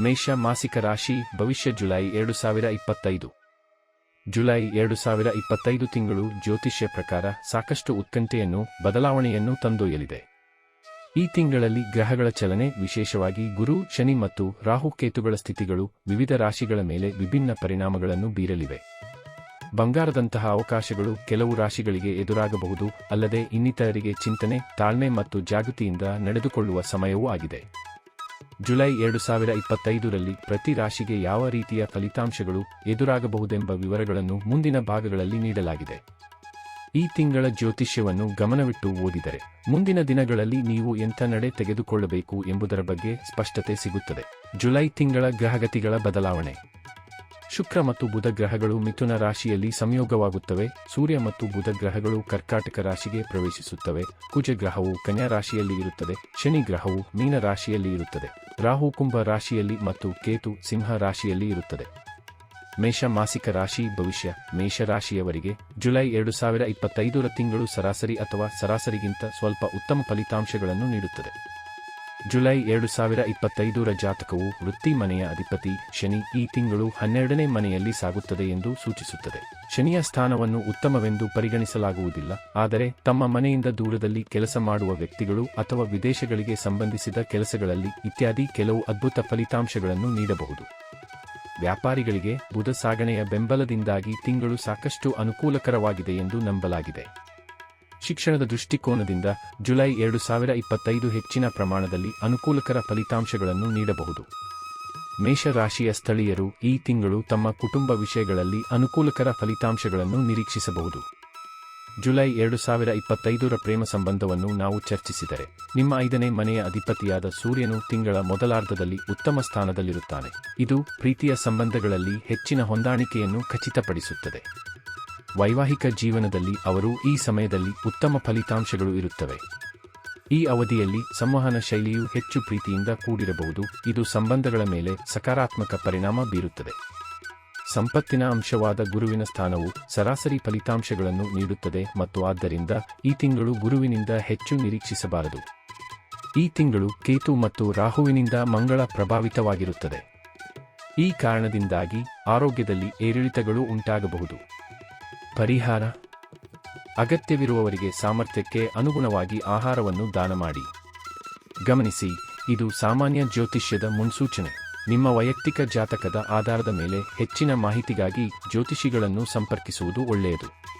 ಮೇಷ ಮಾಸಿಕ ರಾಶಿ, ಭವಿಷ್ಯ ಜುಲೈ ಎರಡು ಸಾವಿರ ಇಪ್ಪತ್ತೈದು ಜುಲೈ ಎರಡು ಸಾವಿರ ಇಪ್ಪತ್ತೈದು ತಿಂಗಳು ಜ್ಯೋತಿಷ್ಯ ಪ್ರಕಾರ ಸಾಕಷ್ಟು ಉತ್ಕಂಠೆಯನ್ನು, ಬದಲಾವಣೆಯನ್ನು ತಂದೊಯ್ಯಲಿದೆ. ಈ ತಿಂಗಳಲ್ಲಿ ಗ್ರಹಗಳ ಚಲನೆ ವಿಶೇಷವಾಗಿ ಗುರು, ಶನಿ ಮತ್ತು ರಾಹುಕೇತುಗಳ ಸ್ಥಿತಿಗಳು ವಿವಿಧ ರಾಶಿಗಳ ಮೇಲೆ ವಿಭಿನ್ನ ಪರಿಣಾಮಗಳನ್ನು ಬೀರಲಿವೆ. ಬಂಗಾರದಂತಹ ಅವಕಾಶಗಳು ಕೆಲವು ರಾಶಿಗಳಿಗೆ ಎದುರಾಗಬಹುದು, ಅಲ್ಲದೆ ಇನ್ನಿತರರಿಗೆ ಚಿಂತನೆ, ತಾಳ್ಮೆ ಮತ್ತು ಜಾಗೃತಿಯಿಂದ ನಡೆದುಕೊಳ್ಳುವ ಸಮಯವೂ ಆಗಿದೆ. ಜುಲೈ ಎರಡು ಸಾವಿರ ಇಪ್ಪತ್ತೈದರಲ್ಲಿ ಪ್ರತಿ ರಾಶಿಗೆ ಯಾವ ರೀತಿಯ ಫಲಿತಾಂಶಗಳು ಎದುರಾಗಬಹುದೆಂಬ ವಿವರಗಳನ್ನು ಮುಂದಿನ ಭಾಗಗಳಲ್ಲಿ ನೀಡಲಾಗಿದೆ. ಈ ತಿಂಗಳ ಜ್ಯೋತಿಷ್ಯವನ್ನು ಗಮನವಿಟ್ಟು ಓದಿದರೆ, ಮುಂದಿನ ದಿನಗಳಲ್ಲಿ ನೀವು ಎಂಥ ನಡೆ ತೆಗೆದುಕೊಳ್ಳಬೇಕು ಎಂಬುದರ ಬಗ್ಗೆ ಸ್ಪಷ್ಟತೆ ಸಿಗುತ್ತದೆ. ಜುಲೈ ತಿಂಗಳ ಗ್ರಹಗತಿಗಳ ಬದಲಾವಣೆ. ಶುಕ್ರ ಮತ್ತು ಬುಧ ಗ್ರಹಗಳು ಮಿಥುನ ರಾಶಿಯಲ್ಲಿ ಸಂಯೋಗವಾಗುತ್ತವೆ. ಸೂರ್ಯ ಮತ್ತು ಬುಧ ಗ್ರಹಗಳು ಕರ್ಕಾಟಕ ರಾಶಿಗೆ ಪ್ರವೇಶಿಸುತ್ತವೆ. ಕುಜ ಗ್ರಹವು ಕನ್ಯಾ ರಾಶಿಯಲ್ಲಿ ಇರುತ್ತದೆ. ಶನಿ ಗ್ರಹವು ಮೀನ ರಾಶಿಯಲ್ಲಿ ಇರುತ್ತದೆ. ರಾಹು ಕುಂಭ ರಾಶಿಯಲ್ಲಿ ಮತ್ತು ಕೇತು ಸಿಂಹ ರಾಶಿಯಲ್ಲಿ ಇರುತ್ತದೆ. ಮೇಷ ಮಾಸಿಕ ರಾಶಿ ಭವಿಷ್ಯ, ಮೇಷ ರಾಶಿಯವರಿಗೆ ಜುಲೈ ಎರಡು ಸಾವಿರ ಇಪ್ಪತ್ತೈದರ ತಿಂಗಳು ಸರಾಸರಿ ಅಥವಾ ಸರಾಸರಿಗಿಂತ ಸ್ವಲ್ಪ ಉತ್ತಮ ಫಲಿತಾಂಶಗಳನ್ನು ನೀಡುತ್ತದೆ. ಜುಲೈ ಎರಡು ಸಾವಿರ ಇಪ್ಪತ್ತೈದರ ಜಾತಕವು ವೃತ್ತಿ ಮನೆಯ ಅಧಿಪತಿ ಶನಿ ಈ ತಿಂಗಳು ಹನ್ನೆರಡನೇ ಮನೆಯಲ್ಲಿ ಸಾಗುತ್ತದೆ ಎಂದು ಸೂಚಿಸುತ್ತದೆ. ಶನಿಯ ಸ್ಥಾನವನ್ನು ಉತ್ತಮವೆಂದು ಪರಿಗಣಿಸಲಾಗುವುದಿಲ್ಲ, ಆದರೆ ತಮ್ಮ ಮನೆಯಿಂದ ದೂರದಲ್ಲಿ ಕೆಲಸ ಮಾಡುವ ವ್ಯಕ್ತಿಗಳು ಅಥವಾ ವಿದೇಶಗಳಿಗೆ ಸಂಬಂಧಿಸಿದ ಕೆಲಸಗಳಲ್ಲಿ ಇತ್ಯಾದಿ ಕೆಲವು ಅದ್ಭುತ ಫಲಿತಾಂಶಗಳನ್ನು ನೀಡಬಹುದು. ವ್ಯಾಪಾರಿಗಳಿಗೆ ಬುಧ ಸಾಗಣೆಯ ಬೆಂಬಲದಿಂದಾಗಿ ತಿಂಗಳು ಸಾಕಷ್ಟು ಅನುಕೂಲಕರವಾಗಿದೆ ಎಂದು ನಂಬಲಾಗಿದೆ. ಶಿಕ್ಷಣದ ದೃಷ್ಟಿಕೋನದಿಂದ ಜುಲೈ ಎರಡು ಸಾವಿರ ಇಪ್ಪತ್ತೈದು ಹೆಚ್ಚಿನ ಪ್ರಮಾಣದಲ್ಲಿ ಅನುಕೂಲಕರ ಫಲಿತಾಂಶಗಳನ್ನು ನೀಡಬಹುದು. ಮೇಷರಾಶಿಯ ಸ್ಥಳೀಯರು ಈ ತಿಂಗಳು ತಮ್ಮ ಕುಟುಂಬ ವಿಷಯಗಳಲ್ಲಿ ಅನುಕೂಲಕರ ಫಲಿತಾಂಶಗಳನ್ನು ನಿರೀಕ್ಷಿಸಬಹುದು. ಜುಲೈ ಎರಡು ಸಾವಿರ ಇಪ್ಪತ್ತೈದರ ಪ್ರೇಮ ಸಂಬಂಧವನ್ನು ನಾವು ಚರ್ಚಿಸಿದರೆ ನಿಮ್ಮ ಐದನೇ ಮನೆಯ ಅಧಿಪತಿಯಾದ ಸೂರ್ಯನು ತಿಂಗಳ ಮೊದಲಾರ್ಧದಲ್ಲಿ ಉತ್ತಮ ಸ್ಥಾನದಲ್ಲಿರುತ್ತಾನೆ. ಇದು ಪ್ರೀತಿಯ ಸಂಬಂಧಗಳಲ್ಲಿ ಹೆಚ್ಚಿನ ಹೊಂದಾಣಿಕೆಯನ್ನು ಖಚಿತಪಡಿಸುತ್ತದೆ. ವೈವಾಹಿಕ ಜೀವನದಲ್ಲಿ ಅವರು ಈ ಸಮಯದಲ್ಲಿ ಉತ್ತಮ ಫಲಿತಾಂಶಗಳು ಇರುತ್ತವೆ. ಈ ಅವಧಿಯಲ್ಲಿ ಸಂವಹನ ಶೈಲಿಯು ಹೆಚ್ಚು ಪ್ರೀತಿಯಿಂದ ಕೂಡಿರಬಹುದು. ಇದು ಸಂಬಂಧಗಳ ಮೇಲೆ ಸಕಾರಾತ್ಮಕ ಪರಿಣಾಮ ಬೀರುತ್ತದೆ. ಸಂಪತ್ತಿನ ಅಂಶವಾದ ಗುರುವಿನ ಸ್ಥಾನವು ಸರಾಸರಿ ಫಲಿತಾಂಶಗಳನ್ನು ನೀಡುತ್ತದೆ ಮತ್ತು ಆದ್ದರಿಂದ ಈ ತಿಂಗಳು ಗುರುವಿನಿಂದ ಹೆಚ್ಚು ನಿರೀಕ್ಷಿಸಬಾರದು. ಈ ತಿಂಗಳು ಕೇತು ಮತ್ತು ರಾಹುವಿನಿಂದ ಮಂಗಳ ಪ್ರಭಾವಿತವಾಗಿರುತ್ತದೆ. ಈ ಕಾರಣದಿಂದಾಗಿ ಆರೋಗ್ಯದಲ್ಲಿ ಏರಿಳಿತಗಳು ಉಂಟಾಗಬಹುದು. ಪರಿಹಾರ. ಅಗತ್ಯವಿರುವವರಿಗೆ ಸಾಮರ್ಥ್ಯಕ್ಕೆ ಅನುಗುಣವಾಗಿ ಆಹಾರವನ್ನು ದಾನ ಮಾಡಿ. ಗಮನಿಸಿ, ಇದು ಸಾಮಾನ್ಯ ಜ್ಯೋತಿಷ್ಯದ ಮುನ್ಸೂಚನೆ. ನಿಮ್ಮ ವೈಯಕ್ತಿಕ ಜಾತಕದ ಆಧಾರದ ಮೇಲೆ ಹೆಚ್ಚಿನ ಮಾಹಿತಿಗಾಗಿ ಜ್ಯೋತಿಷಿಗಳನ್ನು ಸಂಪರ್ಕಿಸುವುದು ಒಳ್ಳೆಯದು.